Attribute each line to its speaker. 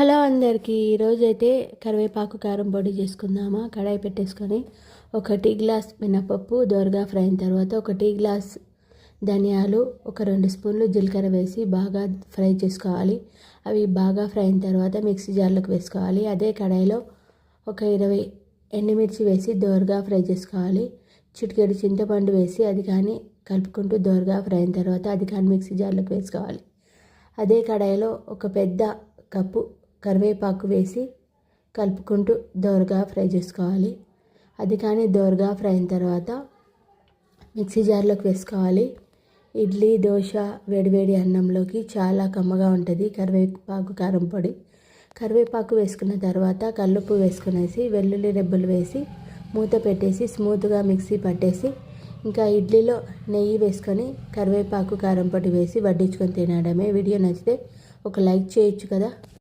Speaker 1: Hello అందరికీ ఈరోజు అయితే కరివేపాకు కారం పొడి చేసుకుందామా? కడాయి పెట్టేసుకొని ఒక టీ గ్లాస్ మినపప్పు దోరగా ఫ్రై అయిన తర్వాత ఒక టీ గ్లాస్ ధనియాలు ఒక రెండు స్పూన్లు జీలకర్ర వేసి బాగా ఫ్రై చేసుకోవాలి. అవి బాగా ఫ్రై అయిన తర్వాత మిక్సీ జార్లోకి వేసుకోవాలి. అదే కడాయిలో ఒక ఇరవై ఎండుమిర్చి వేసి దోరగా ఫ్రై చేసుకోవాలి. చిటికెడు చింతపండు వేసి అది కానీ కలుపుకుంటూ దోరగా ఫ్రై అయిన తర్వాత అది కానీ మిక్సీ జార్లోకి వేసుకోవాలి. అదే కడాయిలో ఒక పెద్ద కప్పు కరివేపాకు వేసి కలుపుకుంటూ దోరగా ఫ్రై చేసుకోవాలి. అది కానీ దోరగా ఫ్రై అయిన తర్వాత మిక్సీ జార్లోకి వేసుకోవాలి. ఇడ్లీ దోశ వేడివేడి అన్నంలోకి చాలా కమ్మగా ఉంటుంది కరివేపాకు కారం పొడి. కరివేపాకు వేసుకున్న తర్వాత కల్లుప్పు వేసుకునేసి వెల్లుల్లి రెబ్బలు వేసి మూత పెట్టేసి స్మూత్గా మిక్సీ పట్టేసి ఇంకా ఇడ్లీలో నెయ్యి వేసుకొని కరివేపాకు కారం పొడి వేసి వడ్డించుకొని తినడమే. వీడియో నచ్చితే ఒక లైక్ చేయొచ్చు కదా.